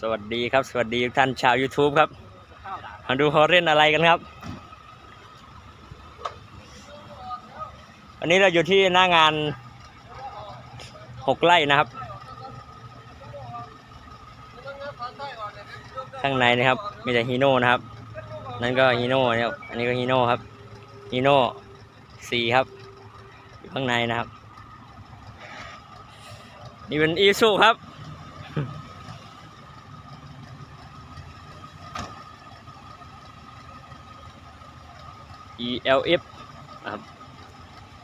สวัสดีครับ สวัสดีท่านชาว YouTube ครับ มาดูเขาเล่นอะไรกันครับวันนี้เราอยู่ที่หน้างานหกไร่นะครับ ข้างในนะครับ มีแต่ฮีโน่นะครับ นั่นก็ฮีโน่นะครับ อันนี้ก็ฮีโน่ครับฮีโน่สีครับอยู่ข้างในนะครับ นี่เป็นอีซูครับ ELF นะครับ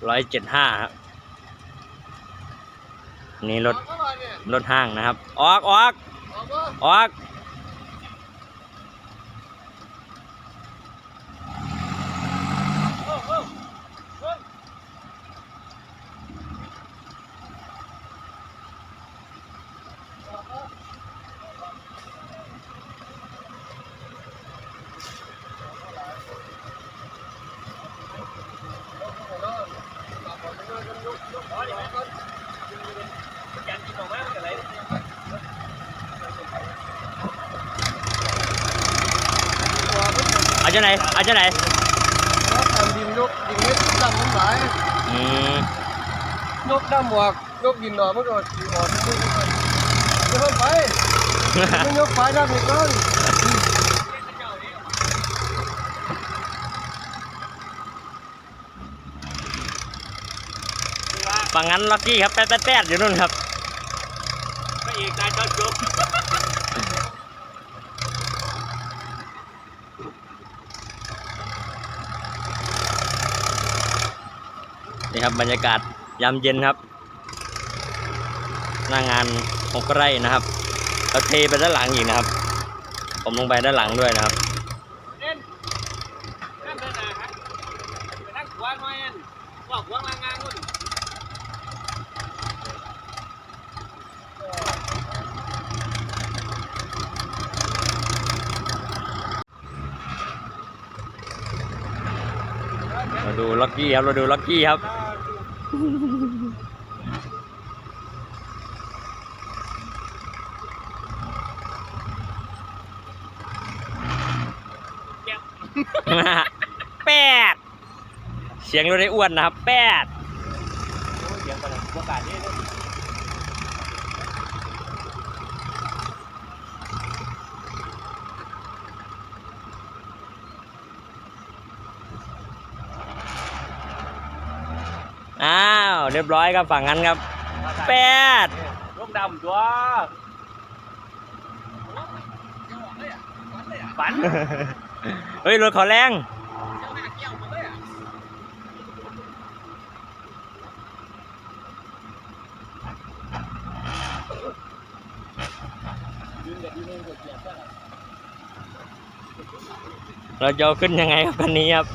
ร้อยเจ็ดห้าครับอันนี่รถ รถห้างนะครับ ออกออกออก จะไหนเอาจะไหนทำดินยกดินเม็ดดำน้ำหลายอืมยกดำหมวกยกดินหน่อมันก็สีอ่อนขึ้นไปเดี๋ยวไปมันยกไฟดำอีกแล้วฝั่งนั้นล็อกกี้ครับแป๊ดแป๊ดแป๊ดอยู่นู่นครับ พระเอกตายตอนจบ นี่ครับบรรยากาศยามเย็นครับ หน้างานหกไร่นะครับเราเทไปด้านหลังอีกนะครับ ผมลงไปด้านหลังด้วยนะครับเล่นนั่นเดินนะฮะไปนั่งขวางหน่อยอันว่าขวางลางงานนู่นเราดูล็อกกี้ครับ เราดูล็อกกี้ครับ แปดเสียงรถได้อ้วนนะครับแปด เดี๋ยวก่อนนะโอกาสนี้เลย อ้าว เรียบร้อยครับฝั่งนั้นครับแปดลูกดำตัวฝันเฮ้ยรถเขาแรงเราจะเอาขึ้นยังไงครับคันนี้ครับ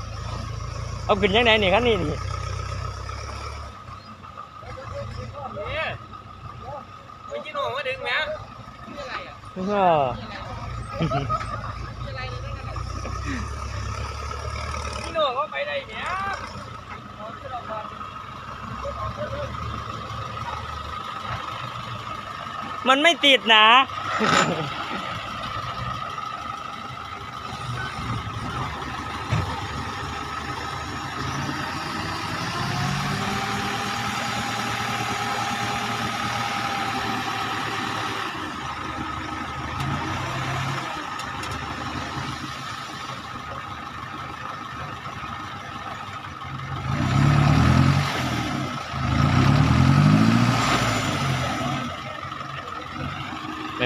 เอาขึ้นยังไงนี่คันนี้นี่ เนี่ยไปกินหนูมาดึงนะ ก็กินหนูก็ไปได้เนี่ยมันไม่ติดนะ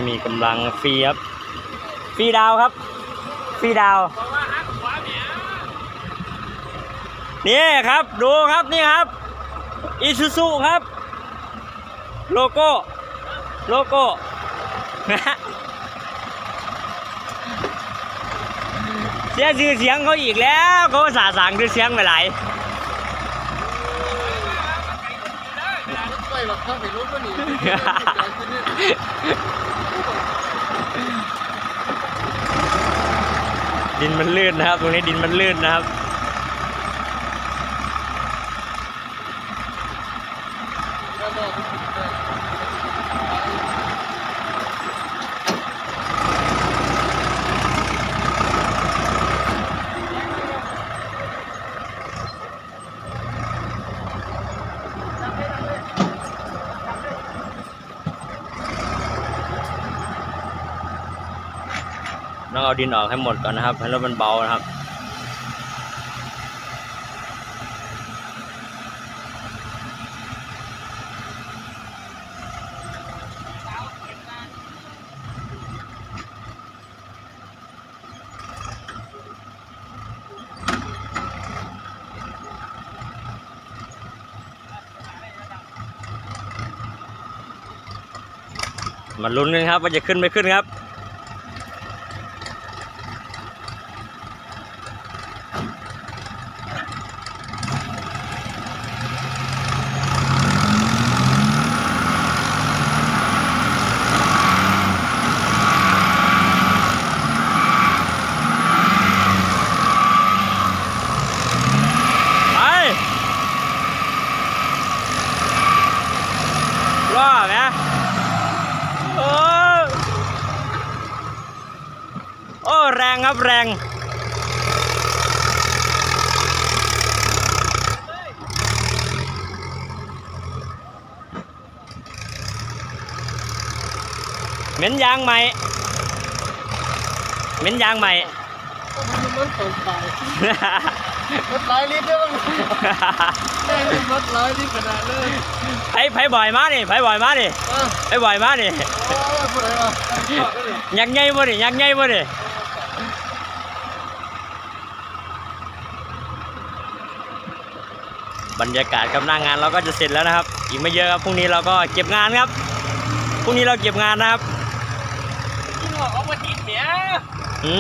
ไม่มีกำลังฟรีครับฟรีดาวครับฟรีดาวบอกว่าหักขวาเนี่ยนี่ครับดูครับนี่ครับอีซูซูครับ โลโก้โลโก้เสียชื่อเสียงเขาอีกแล้วเขาสาสางชื่อเสียงไปหลายไปหรอกถ้าไปรถก็หนี ดินมันลื่นนะครับ ตรงนี้ดินมันลื่นนะครับ ต้องเอาดินออกให้หมดก่อนนะครับให้รถมันเบานะครับมาลุ้นกันครับว่าจะขึ้นไม่ขึ้นครับ ไปรอดไหมโอ้โอ้แรง ครับแรง เหม็นยางใหม่ เหม็นยางใหม่ มันตกไปรถหลายลิตรเด้อแม่งรถหลายลิตรขนาดเลยไผไผบ่อยมาดิไผบ่อยมาดิอะไผบ่อยมาดิโอ้ยผู้ใดวะชอบเลยยักษ์ใหญ่บ่ดิยักษ์ใหญ่บ่ดิ บรรยากาศกับหน้างานเราก็จะเสร็จแล้วนะครับ อีกไม่เยอะครับพรุ่งนี้เราก็เก็บงานครับพรุ่งนี้เราเก็บงานนะครับพี่น้องเอามาติดเนี่ยอื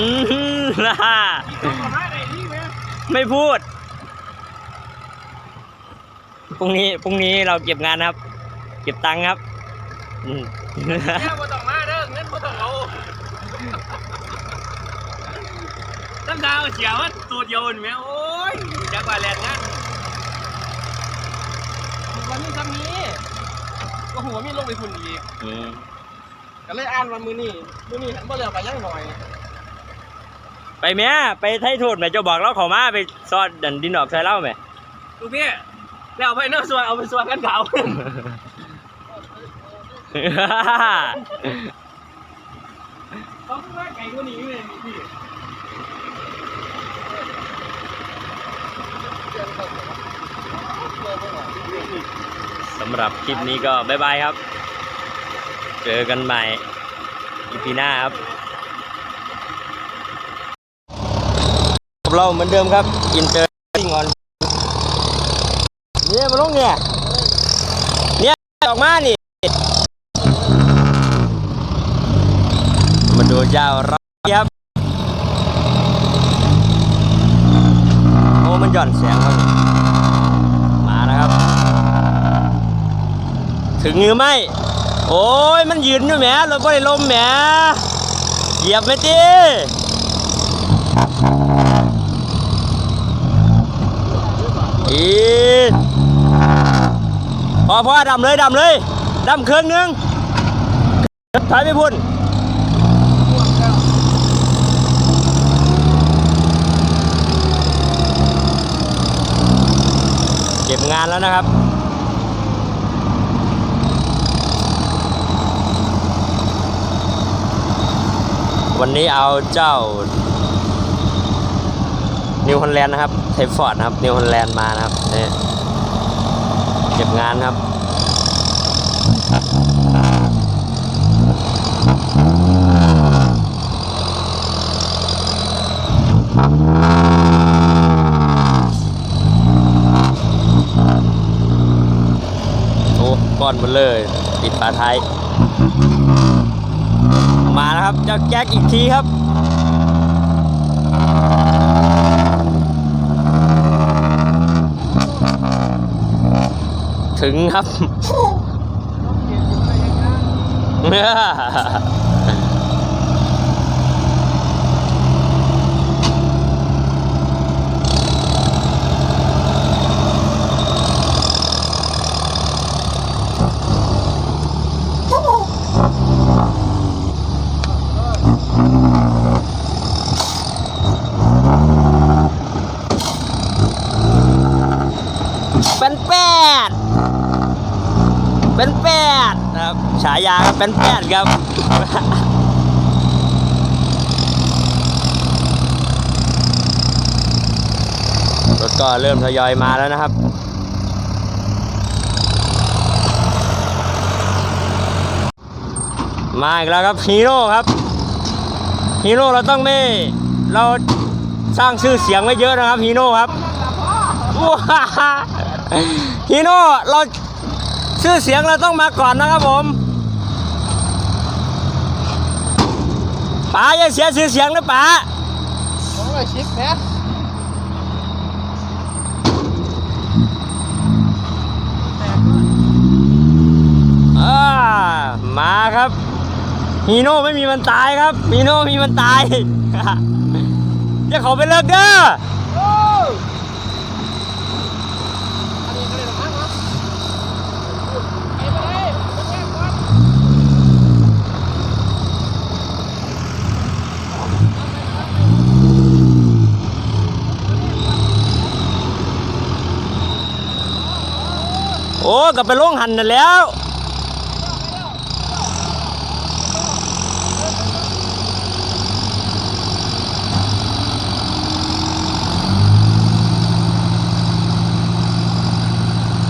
มนะฮะต้องมาให้ไหนนี่ไหมไม่พูดพรุ่งนี้พรุ่งนี้เราเก็บงานนะครับ เก็บตังค์ครับอืมเนี่ยบ่ต้องมาเด้อเงินบ่ต้องเอาตั้งดาวเสียว่าตัวเดียวนี่แม่โอ้ยจักว่าแลนงาน วันนี้ทำนี้ก็หัวมีลงไปคุณอีกอืมก็เลยอ่านวันมือนี่มือนี่หันบ่เหลือไปยังหน่อยไปแม่ไปไทยโทษแม่เจ้าบอกเราเขอมาไปซอดดันดินออกใส่เล่าไหมลูกพี่แล้วเอาไปเนื้อส่วนเอาไปส่วนกันเขาเขาพูดว่าไก่คนนี้เลยพี่ สำหรับคลิปนี้ก็บ๊ายบายครับ เจอกันใหม่อีพีหน้าครับเราเหมือนเดิมครับ อินเตอร์ซิงออนเนี่ยมาลงเนี่ยเนี่ยออกมานี่มาดูเจ้าร้อยครับ โอ้มันหย่อนเสียงครับมาแล้วครับ ถึงหรือไม่ โอ้ยมันยืนอยู่แหมรถไฟลมแหมเหยียบไม่ตีอีพอพอดำเลยดำเลยดำเครื่องหนึงถอยไปพุ่นเก็บงานแล้วนะครับ วันนี้เอาเจ้านิวฮอลแลนด์นะครับไทฟอร์ดนะครับนิวฮอลแลนด์มานะครับนี่เก็บงานครับโอ้ก้อนหมดเลย ปิดฝาท้าย ครับเจ้าแจ็คอีกทีครับถึงครับเป็นายาเป็นแพทย์ครับรถก็เริ่มทยอยมาแล้วนะครับมาอีกแล้วครับฮีโร่ครับฮีโร่เราต้องไม่เราสร้างชื่อเสียงไว้เยอะนะครับฮีโร่ครับฮีโร่เราชื่อเสียงเราต้องมาก่อนนะครับผม ป๋าอย่าเสียชื่อเสียงนะป๋าสองร้อยสิบแพ้อ่ามาครับฮีโน่ไม่มีวันตายครับฮีโน่มีวันตายอย่าเขาไปเลิกเด้อโอ้อันนี้ก็เลยหรอมั้งเนาะไปไปเลยไปแจ้งก่อน โอ้กับไปลงหันนั่นแล้ว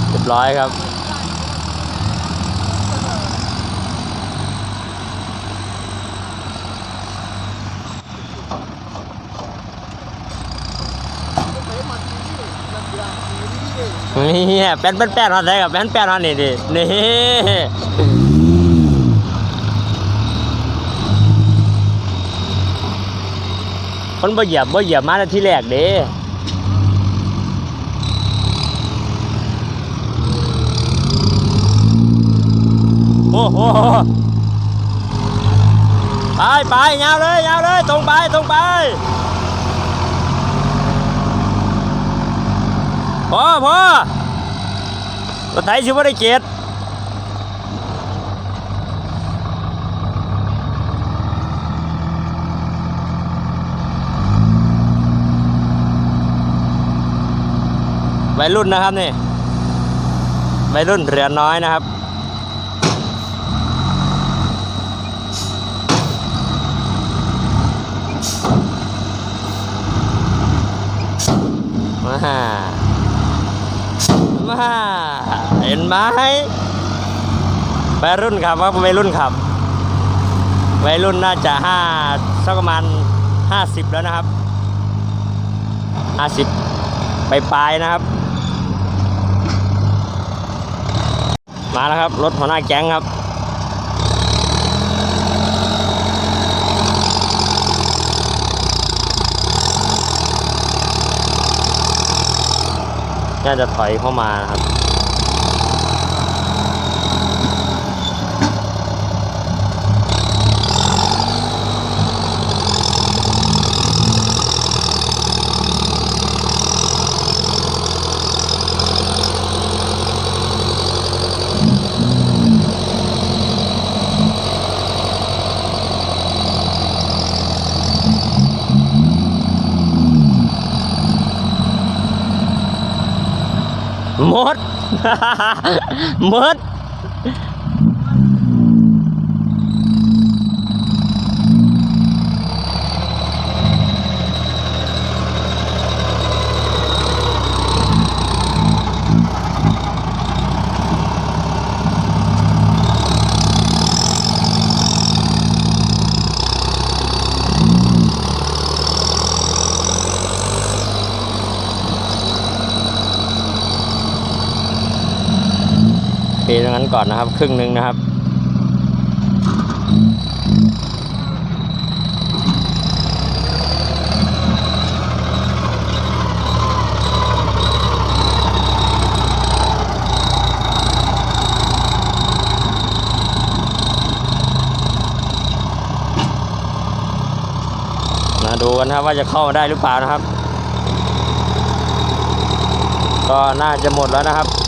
เรียบร้อยครับ นี่แป้นแป้นแป้นฮอตได้กับแป้นแป้นฮอตนี่ดินี่คนบ่เหยียบบ่เหยียบมาแต่ที่แรกเด้โอ้โหไปไปยาวเลยยาวเลยตรงไปตรงไป พอพอรถไถชิวได้เกติวัยรุ่นนะครับนี่วัยรุ่นเรือน้อยนะครับมา มาเห็นไหมวัยรุ่นขับว่าวัยรุ่นขับวัยรุ่นน่าจะห้าสักประมาณห้าสิบแล้วนะครับห้าสิบไปปลายนะครับ มาแล้วครับ รถหัวหน้าแก๊งครับ น่าจะถอยเข้ามานะครับ หมดหมด อนนะครับ ครึ่งหนึ่งนะครับมาดูกันครับว่าจะเข้ามาได้หรือเปล่านะครับ ก็น่าจะหมดแล้วนะครับ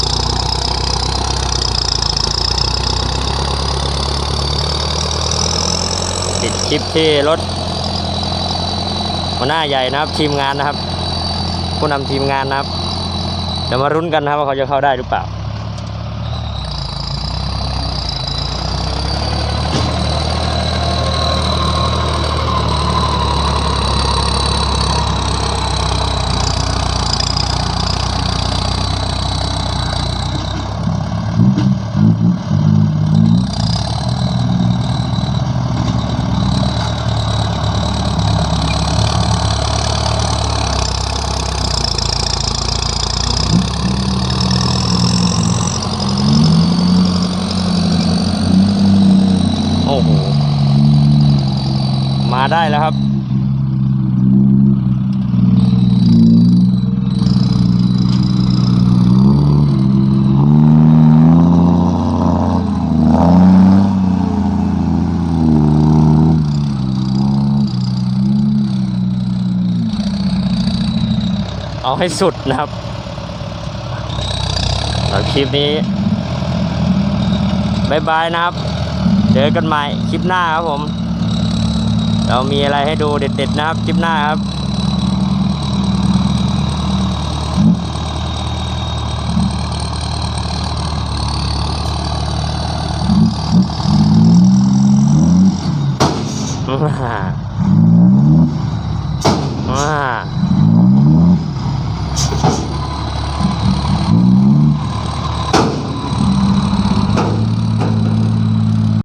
ติดคลิปที่รถหัวหน้าใหญ่นะครับ ทีมงานนะครับ ผู้นำทีมงานนะครับเดี๋ยวมารุ้นกันนะครับว่าเขาจะเข้าได้หรือเปล่า มาได้แล้วครับ เอาให้สุดนะครับสำหรับคลิปนี้บายบายนะครับ เจอกันใหม่คลิปหน้าครับผม เรามีอะไรให้ดูเด็ดๆนะครับคลิปหน้าครับว้าว้า